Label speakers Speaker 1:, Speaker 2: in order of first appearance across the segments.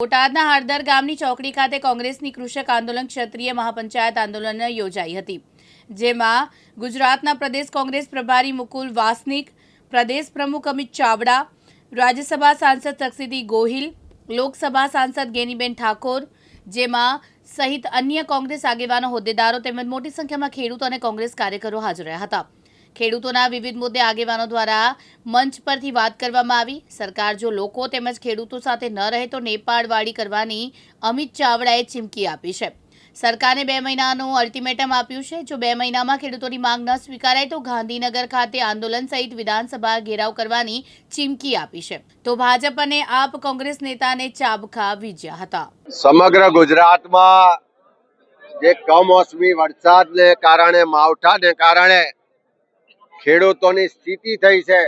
Speaker 1: બોટાદના હળદર ગામની ચોકડી ખાતે કોંગ્રેસની કૃષક આંદોલન ક્ષત્રિય મહાપંચાયત આંદોલન યોજાઈ હતી, જેમાં ગુજરાતના પ્રદેશ કોંગ્રેસ પ્રભારી મુકુલ વાસનિક, પ્રદેશ પ્રમુખ અમિત ચાવડા, રાજ્યસભા સાંસદ તકસીદી ગોહિલ, લોકસભા સાંસદ ગેનીબેન ઠાકોર, જેમાં સહિત અન્ય કોંગ્રેસ આગેવાનો, હોદ્દેદારો તેમજ મોટી સંખ્યામાં ખેડૂતો અને કોંગ્રેસ કાર્યકરો હાજર રહ્યા હતા. ખેડૂતોના વિવિધ મુદ્દે આગેવાનો દ્વારા મંચ પરથી વાત કરવામાં આવી. સરકાર જો લોકો તેમજ ખેડૂતો સાથે ન રહે તો નેપાળવાડી કરવાની અમિત ચાવડાએ ચીમકી આપી છે. સરકારે બે મહિનાનું અલ્ટિમેટમ આપ્યું છે. જો બે મહિનામાં ખેડૂતોની માંગ ન સ્વીકારાય તો ગાંધીનગર ખાતે આંદોલન સહિત વિધાનસભા ઘેરાવ કરવાની ચીમકી આપી છે. તો ભાજપ અને આપ કોંગ્રેસ નેતાને ચાબખા વીજ્યા હતા.
Speaker 2: સમગ્ર ગુજરાતમાં જે કમોસમી વરસાદને કારણે, માવઠાને કારણે ખેડૂતોની સ્થિતિ થઈ છે.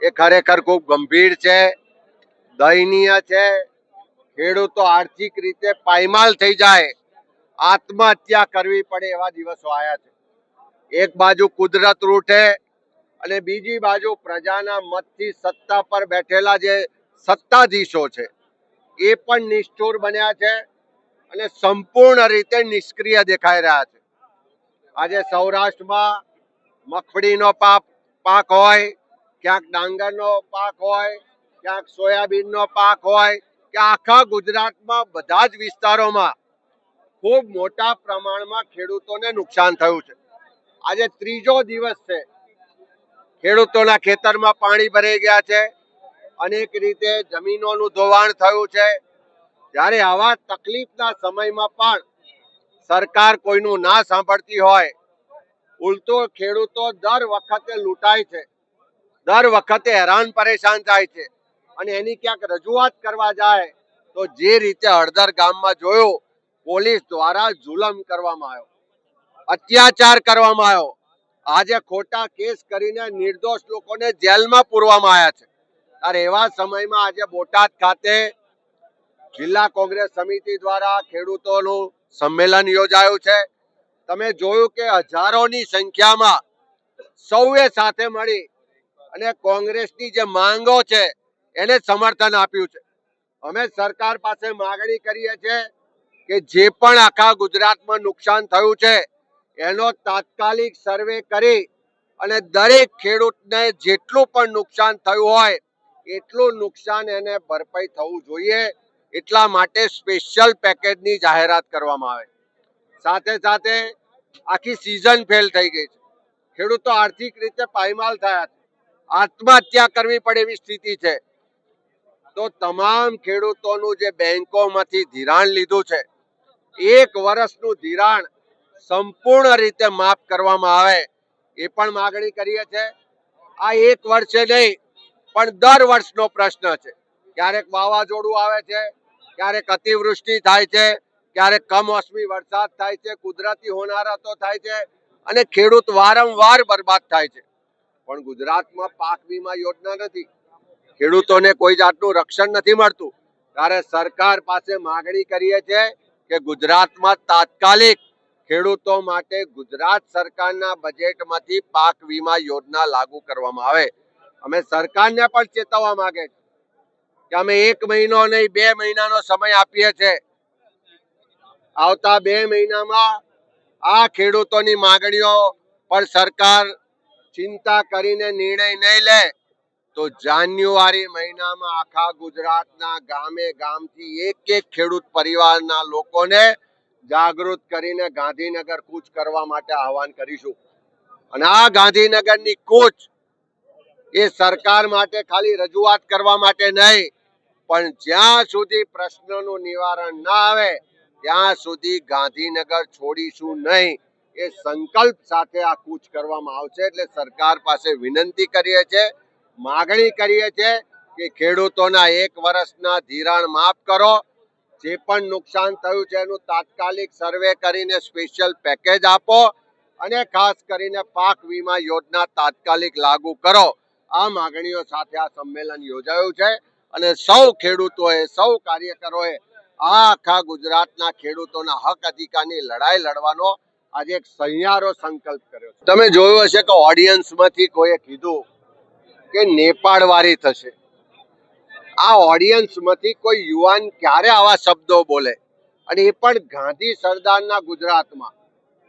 Speaker 2: એ ખરેખર ખૂબ ગંભીર છે, દયનીય છે. ખેડૂતો આર્થિક રીતે પાયમાલ થઈ જાય. આત્મહત્યા કરવી પડે એવા દિવસો આવ્યા છે. એક બાજુ કુદરત રૂઠે અને બીજી બાજુ પ્રજાના મતથી સત્તા પર બેઠેલા જે સત્તાધીશો છે, એ પણ નિષ્ઠુર બન્યા છે અને સંપૂર્ણ રીતે નિષ્ક્રિય દેખાઈ રહ્યા છે. આજે સૌરાષ્ટ્રમાં મગફળીનો પાક પાક હોય, ક્યાંક ડાંગરનો પાક હોય, ક્યાંક સોયાબીનનો પાક હોય, કે આખા ગુજરાતમાં બધા જ વિસ્તારોમાં ખૂબ મોટા પ્રમાણમાં ખેડૂતોને નુકસાન થયું છે. આજે ત્રીજો દિવસ છે. ખેડૂતોના ખેતરમાં પાણી ભરાઈ ગયા છે. અનેક રીતે જમીનોનું ધોવાણ થયું છે. જ્યારે આવા તકલીફના સમયમાં પણ સરકાર કોઈનું ના સાંભળતી હોય ઉલટો ખેડૂતો દર વખતે લૂંટાય છે. દર વખતે હેરાન પરેશાન થાય છે. અને એની ક્યાંક રજૂઆત કરવા જાય તો જે રીતે હળદર ગામમાં જોયો, પોલીસ દ્વારા જુલમ કરવામાં આવ્યો. અત્યાચાર કરવામાં આવ્યો. આજે ખોટા કેસ કરીને નિર્દોષ લોકોને જેલમાં પૂરવામાં આવ્યા છે. ત્યારે એવા સમયમાં આજે બોટાદ ખાતે જિલ્લા કોંગ્રેસ સમિતિ દ્વારા ખેડૂતોનું સંમેલન યોજાયું છે. તમે જોયું કે હજારોની સંખ્યામાં સૌએ સાથે મળી અને કોંગ્રેસની જે માંગો છે, એને સમર્થન આપ્યું છે. અમે સરકાર પાસે માગણી કરીએ છીએ કે જે પણ આખા ગુજરાતમાં નુકસાન થયું છે, એનો તાત્કાલિક સર્વે કરી અને દરેક ખેડૂતને જેટલું પણ નુકસાન થયું હોય, એટલું નુકસાન એને ભરપાઈ થવું જોઈએ. એટલા માટે સ્પેશિયલ પેકેજની જાહેરાત કરવામાં આવે. સાથે સાથે આખી સિઝન ફેલ થઈ ગઈ છે. ખેડૂતો આર્થિક રીતે પાયમાલ થયા છે. આત્મહત્યા કરવી પડે એવી સ્થિતિ છે. તો તમામ ખેડૂતોનું જે બેંકોમાંથી ધિરાણ લીધું છે, એક વર્ષનું ધિરાણ સંપૂર્ણ રીતે માફ કરવામાં આવે એ પણ માગણી કરીએ છીએ. આ એક વર્ષે નહીં, પણ દર વર્ષનો પ્રશ્ન છે. ક્યારેક વાવાઝોડું આવે છે, ક્યારેક અતિવૃષ્ટિ થાય છે ક્યારેક કમોસમી વરસાદ થાય છે, કુદરતી હોનારતો થાય છે અને ખેડૂત વારંવાર બરબાદ થાય છે. પણ ગુજરાતમાં પાક વીમા યોજના નથી. ખેડૂતોને કોઈ જાતનું રક્ષણ નથી મળતું. ત્યારે સરકાર પાસે માગણી કરીએ છીએ કે ગુજરાતમાં તાત્કાલિક ખેડૂતો માટે ગુજરાત સરકારના બજેટમાંથી પાક વીમા યોજના લાગુ કરવામાં આવે. અમે સરકારને પણ ચેતવવા માંગે છે કે અમે એક મહિનો નહીં, બે મહિનાનો સમય આપીએ છીએ. આવતા બે મહિનામાં આ ખેડૂતોની માંગણીઓ પર સરકાર ચિંતા કરીને નિર્ણય નહીં લે, તો જાન્યુઆરી મહિનામાં આખા ગુજરાતના ગામે ગામથી એક એક ખેડૂત પરિવારના લોકોને જાગૃત કરીને ગાંધીનગર કૂચ કરવા માટે આહવાન કરીશું. અને આ ગાંધીનગરની કૂચ એ સરકાર માટે ખાલી રજૂઆત કરવા માટે નહીં, પણ જ્યાં સુધી પ્રશ્નનું નિવારણ ના આવે ત્યાં સુધી ગાંધીનગર છોડીશું નહીં. એ સંકલ્પ સાથે આ કૂચ કરવામાં આવશે એટલે સરકાર પાસે વિનંતી કરીએ છીએ, માગણી કરીએ છીએ કે ખેડૂતોના એક વર્ષના ધિરાણ માફ કરો. જે પણ નુકસાન થયું છે એનું તાત્કાલિક સર્વે કરીને સ્પેશિયલ પેકેજ આપો અને ખાસ કરીને પાક વીમા યોજના તાત્કાલિક લાગુ કરો. આ માગણીઓ સાથે આ સંમેલન યોજાયું છે અને સૌ ખેડૂતોએ, સૌ કાર્યકરોએ આખા ગુજરાતના ખેડૂતોના હક અધિકારની લડાઈ લડવાનો આજે એક સહિયારો સંકલ્પ કર્યો છે. તમે જોયું હશે કે ઓડિયન્સમાંથી કોઈએ કીધું કે નેપાળ વારી થશે. આ ઓડિયન્સમાંથી કોઈ યુવાન ક્યારે આવા શબ્દો બોલે? અને એ પણ ગાંધી સરદારના ગુજરાતમાં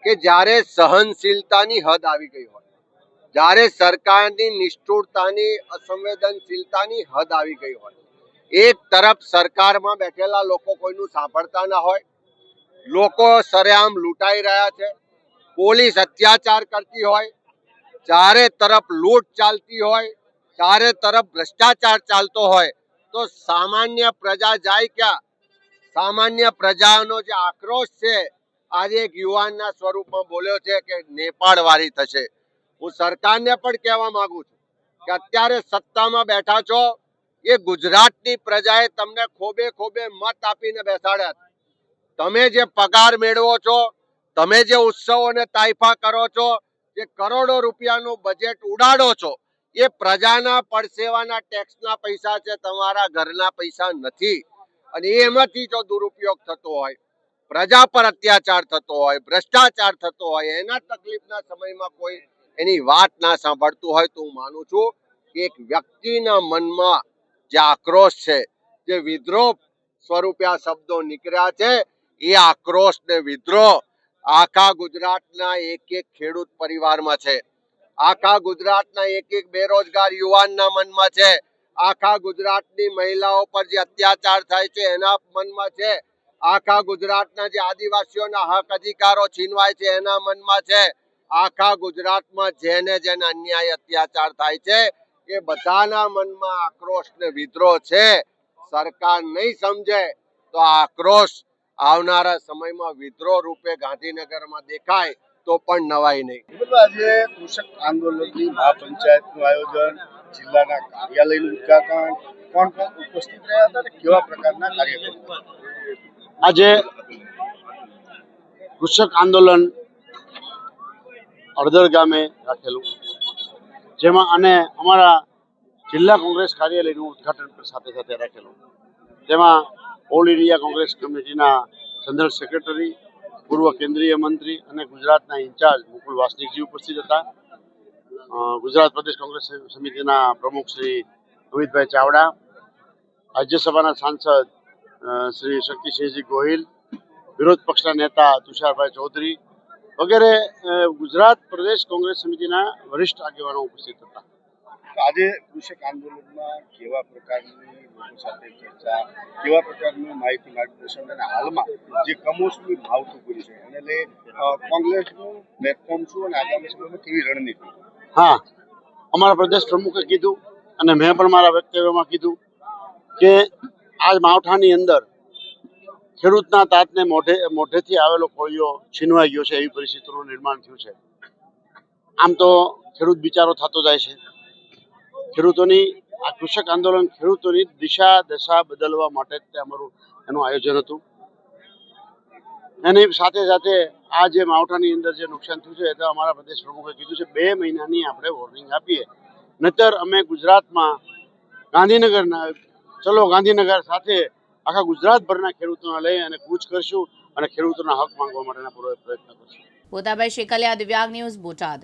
Speaker 2: કે જ્યારે સહનશીલતાની હદ આવી ગઈ હોય. જ્યારે સરકારની નિષ્ઠુરતાની, અસંવેદનશીલતાની હદ આવી ગઈ હોય. એક તરફ સરકારમાં બેઠેલા લોકો કોઈનું સાંભળતા ના હોય, લોકો સરેઆમ લૂંટાઈ રહ્યા છે, પોલીસ અત્યાચાર કરતી હોય, ચારે તરફ લૂંટ ચાલતી હોય, ચારે તરફ ભ્રષ્ટાચાર ચાલતો હોય, તો સામાન્ય પ્રજા જાય ક્યાં? સામાન્ય પ્રજાનો જે આક્રોશ છે, આજે એક યુવાનના સ્વરૂપમાં બોલ્યો છે કે નેપાળ વાળી થશે. હું સરકારને પણ કહેવા માંગુ છું કે અત્યારે સત્તામાં બેઠા છો એ ગુજરાતની પ્રજાએ તમને ખોબે ખોબે મત આપીને બેસાડ્યા તમે જે પગાર મેળવો છો, તમે જે ઉત્સવો અને તાઇફા કરો છો, જે કરોડો રૂપિયાનું બજેટ ઉડાડો છો, એ પ્રજાના પડસેવાના ટેક્સના પૈસા છે, તમારા ઘરના પૈસા નથી. અને એમાંથી જો દુરુપયોગ થતો હોય, પ્રજા પર અત્યાચાર થતો હોય, ભ્રષ્ટાચાર થતો હોય, એના તકલીફના સમયમાં કોઈ એની વાત ના સાંભળતું હોય તો હું માનું છું કે એક વ્યક્તિના મનમાં જે આક્રોશ છે, જે વિદ્રોહ સ્વરૂપે આ શબ્દો નીકળ્યા છે, એ આક્રોશ ને વિદ્રોહ આખા ગુજરાતના એક એક ખેડૂત પરિવારમાં છે. આખા ગુજરાતના એક એક બેરોજગાર યુવાનના મનમાં છે. આખા ગુજરાતની મહિલાઓ પર જે અત્યાચાર થાય છે, એના મનમાં છે. આખા ગુજરાતના જે આદિવાસીઓના હક અધિકારો છીનવાય છે, એના મનમાં છે. આખા ગુજરાતમાં જેને જેને અન્યાય, અત્યાચાર થાય છે એ બધાના મનમાં આક્રોશ ને વિદ્રોહ છે સરકાર નહીં સમજે તો આ આક્રોશ આવનારા સમયમાં વિદ્રોહ રૂપે ગાંધીનગરમાં દેખાય તો પણ નવાઈ નહીં.
Speaker 3: આજે કૃષક આંદોલનની મહાપંચાયતનું આયોજન જિલ્લાના કાર્યાલયનું ઉદઘાટન કોણ કોણ ઉપસ્થિત રહ્યા હતા અને કેવા પ્રકારના કાર્યક્રમો
Speaker 4: આજે કૃષક આંદોલન અડદર ગામે રાખેલું. જેમાં અને અમારા જિલ્લા કોંગ્રેસ કાર્યાલયનું ઉદ્ઘાટન સાથે સાથે રાખેલું. જેમાં ઓલ ઇન્ડિયા કોંગ્રેસ કમિટીના જનરલ સેક્રેટરી, પૂર્વ કેન્દ્રીય મંત્રી અને ગુજરાતના ઇન્ચાર્જ મુકુલ વાસનિકજી ઉપસ્થિત હતા. ગુજરાત પ્રદેશ કોંગ્રેસ સમિતિના પ્રમુખ શ્રી અમિતભાઈ ચાવડા, રાજ્યસભાના સાંસદ શ્રી શક્તિસિંહજી ગોહિલ, વિરોધ પક્ષના નેતા તુષારભાઈ ચૌધરી વગેરે ગુજરાત પ્રદેશ કોંગ્રેસ સમિતિના વરિષ્ઠ આગેવાનો ઉપસ્થિત હતા.
Speaker 3: આજે કૃષક આંદોલનમાં કેવા પ્રકારની લોકો સાથે ચર્ચા કેવા પ્રકારનું માહિતી માર્ગદર્શન અને હાલમાં જે કમોસમી ભાવ કર્યું છે એને લઈ કોંગ્રેસનું પ્લેટફોર્મ શું અને આગામી સમયમાં કેવી રણનીતિ?
Speaker 4: હા અમારા પ્રદેશ પ્રમુખે કીધું અને મેં પણ મારા વક્તવ્યમાં કીધું કે આ માવઠાની અંદર ખેડૂતના તાતને મોઢે, મોઢેથી આવેલો કોળિયો છીનવાઈ ગયો છે એવી પરિસ્થિતિનું નિર્માણ થયું છે. આમ તો ખેડૂત બિચારો થતો જાય છે. ખેડૂતોની આ કૃષક આંદોલન ખેડૂતોની દિશા, દશા બદલવા માટે તે અમારું એનું આયોજન હતું. એની સાથે સાથે આ જે માવઠાની અંદર જે નુકસાન થયું છે એ તો અમારા પ્રદેશ પ્રમુખે કીધું છે, બે મહિનાની આપણે વોર્નિંગ આપીએ. નહીતર અમે ગુજરાતમાં ગાંધીનગરના, ચલો ગાંધીનગર સાથે આખા ગુજરાતભરના ખેડૂતોને લઈ અને કૂચ કરશું અને ખેડૂતોના હક માંગવા માટેના પૂરો પ્રયત્ન કરશું.
Speaker 1: પોતાભાઈ શેખલિયા, દિવ્યાંગ ન્યૂઝ બોટાદ.